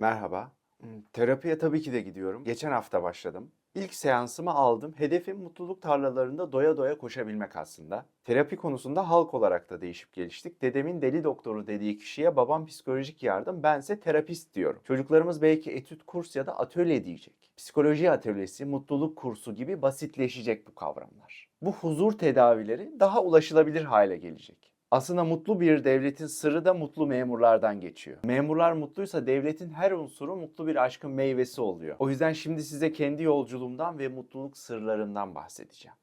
Merhaba. Hmm, Terapiye tabii ki de gidiyorum. Geçen hafta başladım. İlk seansımı aldım. Hedefim mutluluk tarlalarında doya doya koşabilmek aslında. Terapi konusunda halk olarak da değişip geliştik. Dedemin deli doktoru dediği kişiye babam psikolojik yardım, bense terapist diyorum. Çocuklarımız belki etüt kurs ya da atölye diyecek. Psikoloji atölyesi, mutluluk kursu gibi basitleşecek bu kavramlar. Bu huzur tedavileri daha ulaşılabilir hale gelecek. Aslında mutlu bir devletin sırrı da mutlu memurlardan geçiyor. Memurlar mutluysa devletin her unsuru mutlu bir aşkın meyvesi oluyor. O yüzden şimdi size kendi yolculuğumdan ve mutluluk sırlarımdan bahsedeceğim.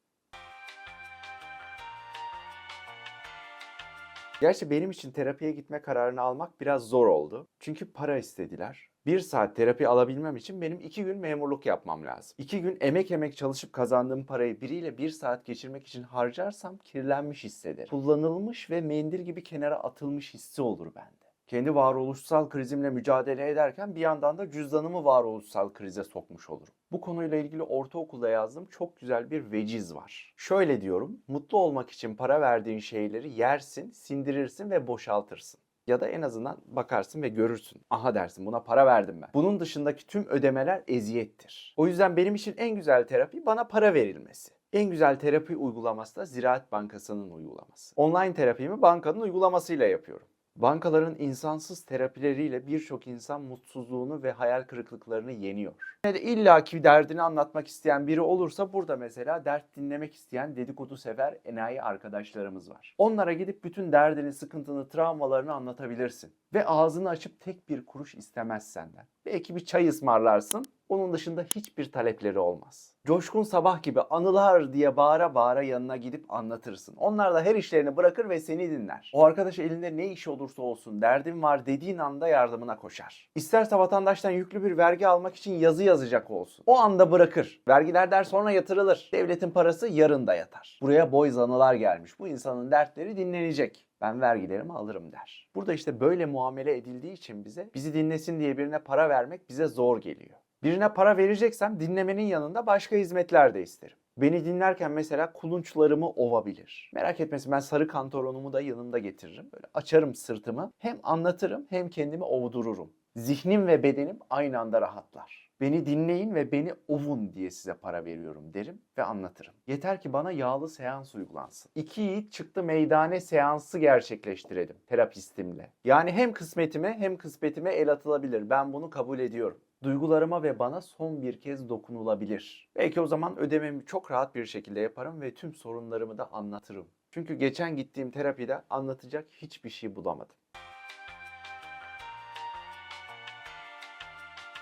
Gerçi benim için terapiye gitme kararını almak biraz zor oldu. Çünkü para istediler. Bir saat terapi alabilmem için benim iki gün memurluk yapmam lazım. İki gün emek emek çalışıp kazandığım parayı biriyle bir saat geçirmek için harcarsam kirlenmiş hissederim. Kullanılmış ve mendil gibi kenara atılmış hissi olur bende. Kendi varoluşsal krizimle mücadele ederken bir yandan da cüzdanımı varoluşsal krize sokmuş olurum. Bu konuyla ilgili ortaokulda yazdığım çok güzel bir veciz var. Şöyle diyorum, mutlu olmak için para verdiğin şeyleri yersin, sindirirsin ve boşaltırsın. Ya da en azından bakarsın ve görürsün. Aha dersin buna para verdim ben. Bunun dışındaki tüm ödemeler eziyettir. O yüzden benim için en güzel terapi bana para verilmesi. En güzel terapi uygulaması da Ziraat Bankası'nın uygulaması. Online terapimi bankanın uygulamasıyla yapıyorum. Bankaların insansız terapileriyle birçok insan mutsuzluğunu ve hayal kırıklıklarını yeniyor. Yine de illaki derdini anlatmak isteyen biri olursa burada mesela dert dinlemek isteyen dedikodu sever enayi arkadaşlarımız var. Onlara gidip bütün derdini, sıkıntını, travmalarını anlatabilirsin. Ve ağzını açıp tek bir kuruş istemez senden. Belki bir çay ısmarlarsın. Onun dışında hiçbir talepleri olmaz. Coşkun sabah gibi anılar diye bağıra bağıra yanına gidip anlatırsın. Onlar da her işlerini bırakır ve seni dinler. O arkadaş elinde ne iş olursa olsun derdim var dediğin anda yardımına koşar. İsterse vatandaştan yüklü bir vergi almak için yazı yazacak olsun. O anda bırakır. Vergiler der sonra yatırılır. Devletin parası yarın da yatar. Buraya boy anılar gelmiş. Bu insanın dertleri dinlenecek ben vergilerimi alırım der. Burada işte böyle muamele edildiği için bize bizi dinlesin diye birine para vermek bize zor geliyor. Birine para vereceksem dinlemenin yanında başka hizmetler de isterim. Beni dinlerken mesela kulunçlarımı ovabilir. Merak etmesin ben sarı kantoronumu da yanımda getiririm. Böyle açarım sırtımı. Hem anlatırım hem kendimi ovdururum. Zihnim ve bedenim aynı anda rahatlar. Beni dinleyin ve beni ovun diye size para veriyorum derim ve anlatırım. Yeter ki bana yağlı seans uygulansın. İki yiğit çıktı meydane seansı gerçekleştirelim terapistimle. Yani hem kısmetime hem kısmetime el atılabilir. Ben bunu kabul ediyorum. Duygularıma ve bana son bir kez dokunulabilir. Belki o zaman ödememi çok rahat bir şekilde yaparım ve tüm sorunlarımı da anlatırım. Çünkü geçen gittiğim terapide anlatacak hiçbir şey bulamadım.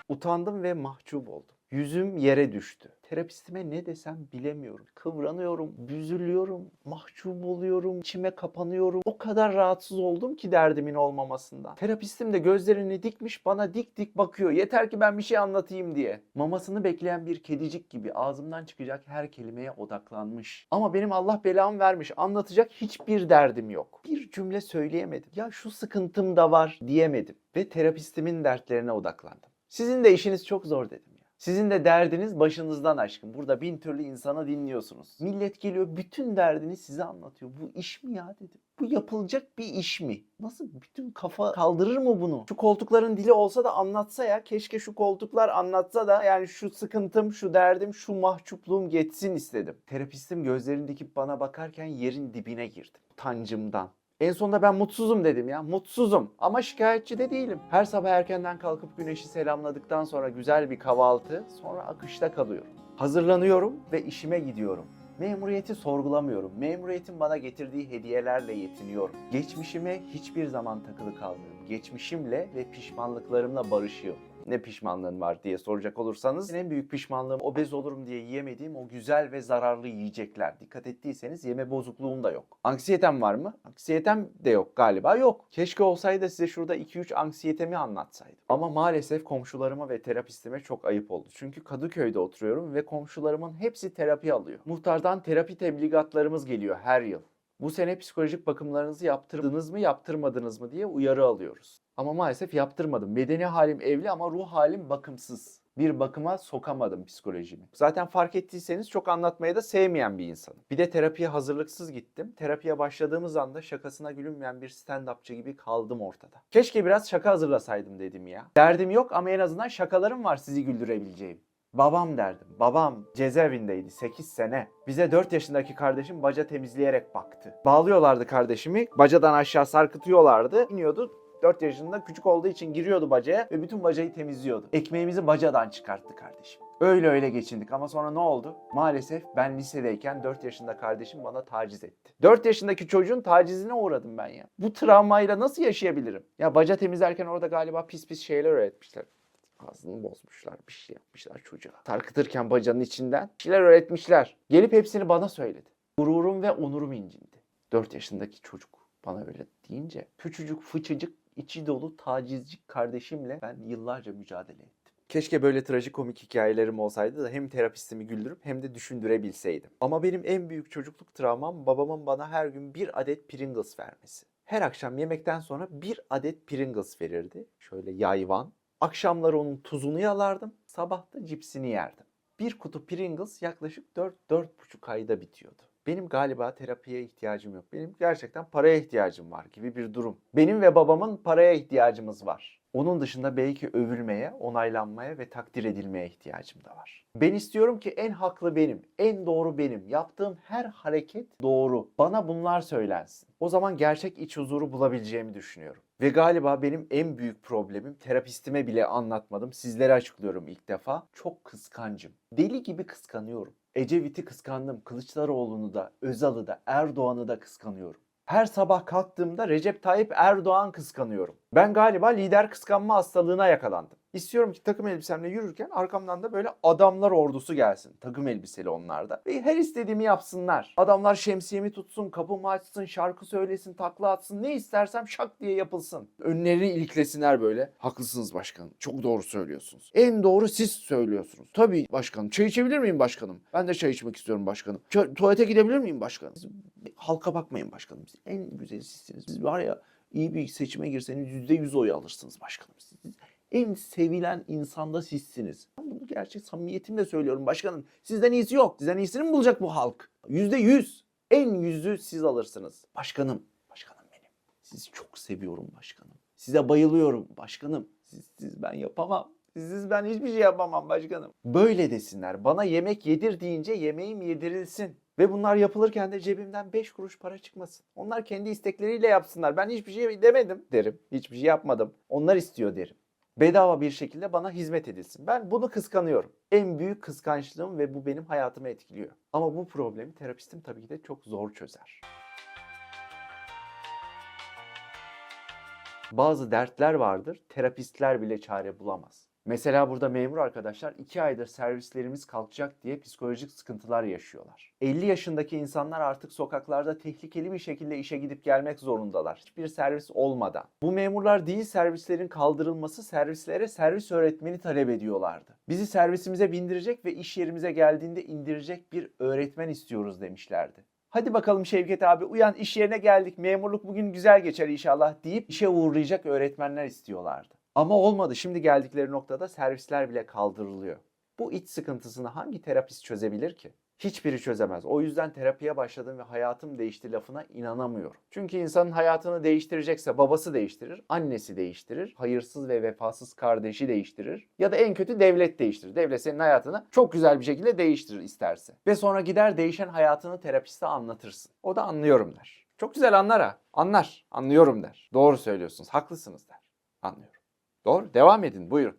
Utandım ve mahcup oldum. Yüzüm yere düştü. Terapistime ne desem bilemiyorum. Kıvranıyorum, büzülüyorum, mahcup oluyorum, içime kapanıyorum. O kadar rahatsız oldum ki derdimin olmamasından. Terapistim de gözlerini dikmiş bana dik dik bakıyor. Yeter ki ben bir şey anlatayım diye. Mamasını bekleyen bir kedicik gibi ağzımdan çıkacak her kelimeye odaklanmış. Ama benim Allah belamı vermiş. Anlatacak hiçbir derdim yok. Bir cümle söyleyemedim. Ya şu sıkıntım da var diyemedim. Ve terapistimin dertlerine odaklandım. Sizin de işiniz çok zor dedim. Sizin de derdiniz başınızdan aşkın. Burada bin türlü insanı dinliyorsunuz. Millet geliyor bütün derdini size anlatıyor. Bu iş mi ya dedim. Bu yapılacak bir iş mi? Nasıl bütün kafa kaldırır mı bunu? Şu koltukların dili olsa da anlatsa ya. Keşke şu koltuklar anlatsa da yani şu sıkıntım, şu derdim, şu mahcupluğum geçsin istedim. Terapistim gözlerini dikip bana bakarken yerin dibine girdim. Utancımdan. En sonunda ben mutsuzum dedim ya. Mutsuzum ama şikayetçi de değilim. Her sabah erkenden kalkıp güneşi selamladıktan sonra güzel bir kahvaltı, sonra akışta kalıyorum. Hazırlanıyorum ve işime gidiyorum. Memuriyeti sorgulamıyorum. Memuriyetin bana getirdiği hediyelerle yetiniyorum. Geçmişime hiçbir zaman takılı kalmıyorum. Geçmişimle ve pişmanlıklarımla barışıyorum. Ne pişmanlığın var diye soracak olursanız en büyük pişmanlığım obez olurum diye yiyemediğim o güzel ve zararlı yiyecekler. Dikkat ettiyseniz yeme bozukluğum da yok. Anksiyetem var mı? Anksiyetem de yok galiba yok. Keşke olsaydı size şurada 2-3 anksiyetemi anlatsaydım. Ama maalesef komşularıma ve terapistime çok ayıp oldu. Çünkü Kadıköy'de oturuyorum ve komşularımın hepsi terapi alıyor. Muhtardan terapi tebligatlarımız geliyor her yıl. Bu sene psikolojik bakımlarınızı yaptırdınız mı yaptırmadınız mı diye uyarı alıyoruz. Ama maalesef yaptırmadım. Bedeni halim evli ama ruh halim bakımsız. Bir bakıma sokamadım psikolojimi. Zaten fark ettiyseniz çok anlatmayı da sevmeyen bir insanım. Bir de terapiye hazırlıksız gittim. Terapiye başladığımız anda şakasına gülünmeyen bir stand-upçı gibi kaldım ortada. Keşke biraz şaka hazırlasaydım dedim ya. Derdim yok ama en azından şakalarım var sizi güldürebileceğim. Babam derdim. Babam cezaevindeydi 8 sene. Bize 4 yaşındaki kardeşim baca temizleyerek baktı. Bağlıyorlardı kardeşimi. Bacadan aşağı sarkıtıyorlardı. İniyordu. 4 yaşında küçük olduğu için giriyordu bacaya ve bütün bacayı temizliyordu. Ekmeğimizi bacadan çıkarttı kardeşim. Öyle öyle geçindik ama sonra ne oldu? Maalesef ben lisedeyken 4 yaşında kardeşim bana taciz etti. 4 yaşındaki çocuğun tacizine uğradım ben ya. Bu travmayla nasıl yaşayabilirim? Ya baca temizlerken orada galiba pis pis şeyler öğretmişler. Ağzını bozmuşlar, bir şey yapmışlar çocuğa. Sarkıtırken bacanın içinden bir şeyler öğretmişler. Gelip hepsini bana söyledi. Gururum ve onurum incindi. 4 yaşındaki çocuk bana öyle deyince küçücük fıçıcık içi dolu tacizci kardeşimle ben yıllarca mücadele ettim. Keşke böyle trajikomik hikayelerim olsaydı da hem terapistimi güldürüp hem de düşündürebilseydim. Ama benim en büyük çocukluk travmam babamın bana her gün bir adet Pringles vermesi. Her akşam yemekten sonra bir adet Pringles verirdi. Şöyle yayvan. Akşamları onun tuzunu yalardım. Sabah da cipsini yerdim. Bir kutu Pringles yaklaşık 4-4,5 ayda bitiyordu. Benim galiba terapiye ihtiyacım yok. Benim gerçekten paraya ihtiyacım var gibi bir durum. Benim ve babamın paraya ihtiyacımız var. Onun dışında belki övülmeye, onaylanmaya ve takdir edilmeye ihtiyacım da var. Ben istiyorum ki en haklı benim, en doğru benim. Yaptığım her hareket doğru. Bana bunlar söylensin. O zaman gerçek iç huzuru bulabileceğimi düşünüyorum. Ve galiba benim en büyük problemim terapistime bile anlatmadım. Sizlere açıklıyorum ilk defa. Çok kıskancım. Deli gibi kıskanıyorum. Ecevit'i kıskandım. Kılıçdaroğlu'nu da, Özal'ı da, Erdoğan'ı da kıskanıyorum. Her sabah kalktığımda Recep Tayyip Erdoğan kıskanıyorum. Ben galiba lider kıskanma hastalığına yakalandım. İstiyorum ki takım elbisemle yürürken arkamdan da böyle adamlar ordusu gelsin. Takım elbiseli onlar da. Ve her istediğimi yapsınlar. Adamlar şemsiyemi tutsun, kapımı açsın, şarkı söylesin, takla atsın. Ne istersem şak diye yapılsın. Önlerini iliklesinler böyle. Haklısınız başkanım. Çok doğru söylüyorsunuz. En doğru siz söylüyorsunuz. Tabii başkanım. Çay içebilir miyim başkanım? Ben de çay içmek istiyorum başkanım. Çö- tuvalete gidebilir miyim başkanım? Siz halka bakmayın başkanım. Siz en güzeli sizsiniz. Siz var ya iyi bir seçime girseniz yüzde yüz oy alırsınız başkanım. Siz en sevilen insanda sizsiniz. Ben bunu gerçek samimiyetimle söylüyorum başkanım. Sizden iyisi yok. Sizden iyisini mi bulacak bu halk? Yüzde yüz. En yüzü siz alırsınız. Başkanım. Başkanım benim. Sizi çok seviyorum başkanım. Size bayılıyorum başkanım. Siz, siz ben yapamam. Sizsiz ben hiçbir şey yapamam başkanım. Böyle desinler. Bana yemek yedir deyince yemeğim yedirilsin. Ve bunlar yapılırken de cebimden 5 kuruş para çıkmasın. Onlar kendi istekleriyle yapsınlar. Ben hiçbir şey demedim derim. Hiçbir şey yapmadım. Onlar istiyor derim bedava bir şekilde bana hizmet edilsin. Ben bunu kıskanıyorum. En büyük kıskançlığım ve bu benim hayatımı etkiliyor. Ama bu problemi terapistim tabii ki de çok zor çözer. Bazı dertler vardır, terapistler bile çare bulamaz. Mesela burada memur arkadaşlar 2 aydır servislerimiz kalkacak diye psikolojik sıkıntılar yaşıyorlar. 50 yaşındaki insanlar artık sokaklarda tehlikeli bir şekilde işe gidip gelmek zorundalar. Hiçbir servis olmadan. Bu memurlar değil servislerin kaldırılması servislere servis öğretmeni talep ediyorlardı. Bizi servisimize bindirecek ve iş yerimize geldiğinde indirecek bir öğretmen istiyoruz demişlerdi. Hadi bakalım Şevket abi uyan iş yerine geldik memurluk bugün güzel geçer inşallah deyip işe uğurlayacak öğretmenler istiyorlardı. Ama olmadı. Şimdi geldikleri noktada servisler bile kaldırılıyor. Bu iç sıkıntısını hangi terapist çözebilir ki? Hiçbiri çözemez. O yüzden terapiye başladım ve hayatım değişti lafına inanamıyorum. Çünkü insanın hayatını değiştirecekse babası değiştirir, annesi değiştirir, hayırsız ve vefasız kardeşi değiştirir ya da en kötü devlet değiştirir. Devlet senin hayatını çok güzel bir şekilde değiştirir isterse. Ve sonra gider değişen hayatını terapiste anlatırsın. O da anlıyorum der. Çok güzel anlar ha. Anlar. Anlıyorum der. Doğru söylüyorsunuz. Haklısınız der. Anlıyorum. Doğru. Devam edin. Buyurun.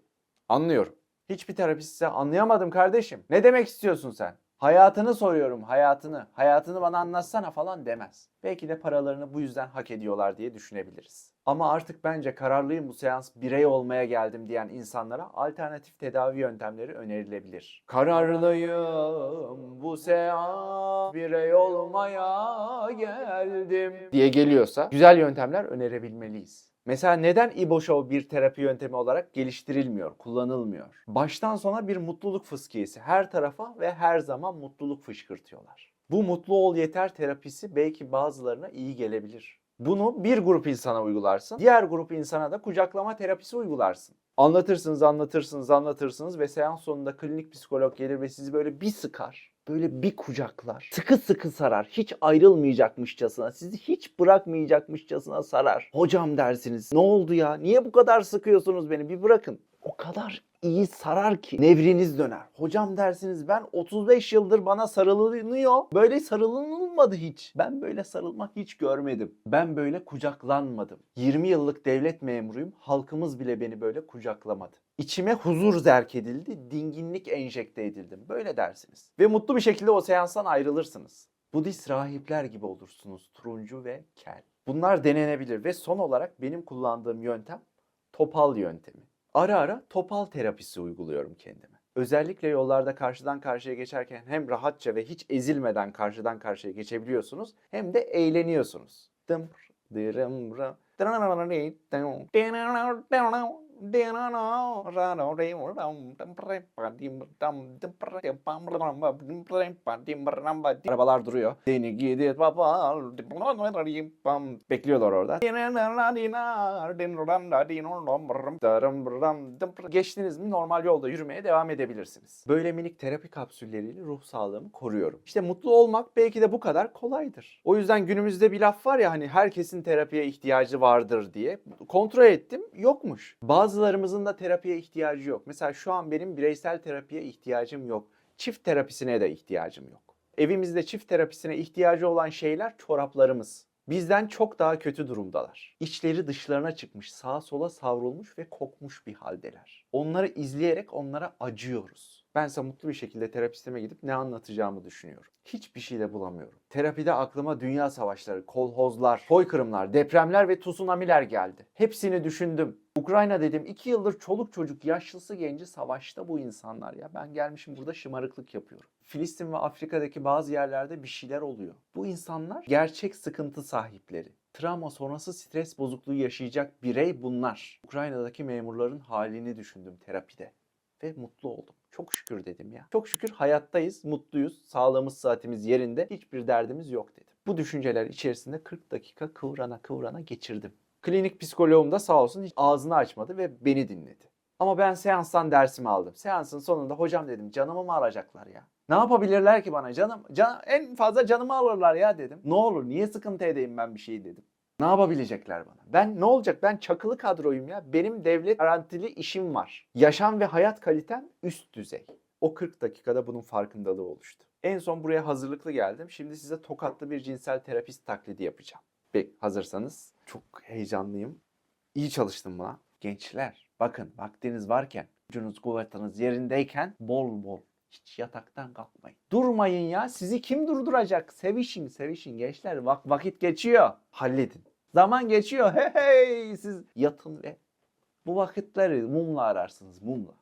Anlıyorum. Hiçbir terapist size anlayamadım kardeşim. Ne demek istiyorsun sen? Hayatını soruyorum, hayatını. Hayatını bana anlatsana falan demez. Belki de paralarını bu yüzden hak ediyorlar diye düşünebiliriz. Ama artık bence kararlıyım bu seans birey olmaya geldim diyen insanlara alternatif tedavi yöntemleri önerilebilir. Kararlıyım bu seans birey olmaya geldim diye geliyorsa güzel yöntemler önerebilmeliyiz. Mesela neden İbo bir terapi yöntemi olarak geliştirilmiyor, kullanılmıyor? Baştan sona bir mutluluk fıskiyesi. Her tarafa ve her zaman mutluluk fışkırtıyorlar. Bu mutlu ol yeter terapisi belki bazılarına iyi gelebilir. Bunu bir grup insana uygularsın, diğer grup insana da kucaklama terapisi uygularsın. Anlatırsınız, anlatırsınız, anlatırsınız ve seans sonunda klinik psikolog gelir ve sizi böyle bir sıkar. Böyle bir kucaklar. Sıkı sıkı sarar. Hiç ayrılmayacakmışçasına, sizi hiç bırakmayacakmışçasına sarar. Hocam dersiniz. Ne oldu ya? Niye bu kadar sıkıyorsunuz beni? Bir bırakın. O kadar iyi sarar ki nevriniz döner. Hocam dersiniz ben 35 yıldır bana sarılınıyor. Böyle sarılınılmadı hiç. Ben böyle sarılmak hiç görmedim. Ben böyle kucaklanmadım. 20 yıllık devlet memuruyum. Halkımız bile beni böyle kucaklamadı. İçime huzur zerk edildi, dinginlik enjekte edildim. Böyle dersiniz. Ve mutlu bir şekilde o seanstan ayrılırsınız. Budist rahipler gibi olursunuz. Turuncu ve kel. Bunlar denenebilir ve son olarak benim kullandığım yöntem topal yöntemi. Ara ara topal terapisi uyguluyorum kendime. Özellikle yollarda karşıdan karşıya geçerken hem rahatça ve hiç ezilmeden karşıdan karşıya geçebiliyorsunuz hem de eğleniyorsunuz. Dım, dırım, rım, Arabalar duruyor. Seni gidip baba bekliyorlar orada. Geçtiniz mi normal yolda yürümeye devam edebilirsiniz. Böyle minik terapi kapsülleriyle ruh sağlığımı koruyorum. İşte mutlu olmak belki de bu kadar kolaydır. O yüzden günümüzde bir laf var ya hani herkesin terapiye ihtiyacı vardır diye. Kontrol ettim yokmuş. Bazılarımızın da terapiye ihtiyacı yok. Mesela şu an benim bireysel terapiye ihtiyacım yok. Çift terapisine de ihtiyacım yok. Evimizde çift terapisine ihtiyacı olan şeyler çoraplarımız. Bizden çok daha kötü durumdalar. İçleri dışlarına çıkmış, sağa sola savrulmuş ve kokmuş bir haldeler. Onları izleyerek onlara acıyoruz. Bense mutlu bir şekilde terapistime gidip ne anlatacağımı düşünüyorum. Hiçbir şey de bulamıyorum. Terapide aklıma dünya savaşları, kolhozlar, soykırımlar, depremler ve tsunamiler geldi. Hepsini düşündüm. Ukrayna dedim 2 yıldır çoluk çocuk yaşlısı genci savaşta bu insanlar ya. Ben gelmişim burada şımarıklık yapıyorum. Filistin ve Afrika'daki bazı yerlerde bir şeyler oluyor. Bu insanlar gerçek sıkıntı sahipleri. Travma sonrası stres bozukluğu yaşayacak birey bunlar. Ukrayna'daki memurların halini düşündüm terapide ve mutlu oldum. Çok şükür dedim ya. Çok şükür hayattayız, mutluyuz, sağlığımız, saatimiz yerinde, hiçbir derdimiz yok dedim. Bu düşünceler içerisinde 40 dakika kıvrana kıvrana geçirdim. Klinik psikoloğum da sağ olsun hiç ağzını açmadı ve beni dinledi. Ama ben seanstan dersimi aldım. Seansın sonunda hocam dedim canımı mı alacaklar ya? Ne yapabilirler ki bana canım? Can, en fazla canımı alırlar ya dedim. Ne olur niye sıkıntı edeyim ben bir şey dedim. Ne yapabilecekler bana? Ben ne olacak? Ben çakılı kadroyum ya. Benim devlet garantili işim var. Yaşam ve hayat kalitem üst düzey. O 40 dakikada bunun farkındalığı oluştu. En son buraya hazırlıklı geldim. Şimdi size tokatlı bir cinsel terapist taklidi yapacağım. Peki hazırsanız çok heyecanlıyım. İyi çalıştım buna. Gençler bakın vaktiniz varken, gücünüz kuvvetiniz yerindeyken bol bol hiç yataktan kalkmayın. Durmayın ya. Sizi kim durduracak? Sevişin, sevişin gençler. Vak vakit geçiyor. Halledin. Zaman geçiyor. Hey hey siz yatın ve bu vakitleri mumla ararsınız. Mumla.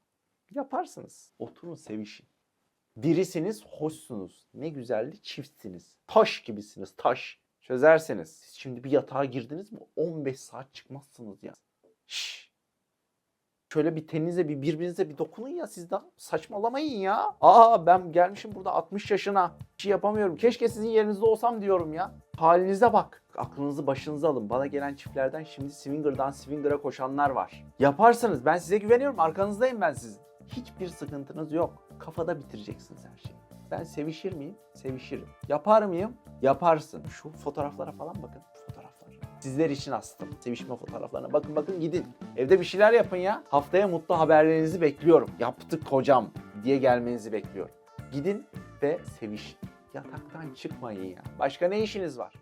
Yaparsınız. Oturun sevişin. Dirisiniz, hoşsunuz. Ne güzelli çiftsiniz. Taş gibisiniz, taş. Çözersiniz. Siz şimdi bir yatağa girdiniz mi 15 saat çıkmazsınız ya. Şşş. Şöyle bir teninize bir birbirinize bir dokunun ya siz de saçmalamayın ya. Aa ben gelmişim burada 60 yaşına. Bir şey yapamıyorum. Keşke sizin yerinizde olsam diyorum ya. Halinize bak. Aklınızı başınıza alın. Bana gelen çiftlerden şimdi swinger'dan swinger'a koşanlar var. Yaparsınız. Ben size güveniyorum. Arkanızdayım ben sizin. Hiçbir sıkıntınız yok. Kafada bitireceksiniz her şeyi. Ben sevişir miyim? Sevişirim. Yapar mıyım? Yaparsın. Şu fotoğraflara falan bakın. Sizler için astım. Sevişme fotoğraflarına. Bakın bakın gidin. Evde bir şeyler yapın ya. Haftaya mutlu haberlerinizi bekliyorum. Yaptık hocam diye gelmenizi bekliyorum. Gidin ve sevişin. Yataktan çıkmayın ya. Başka ne işiniz var?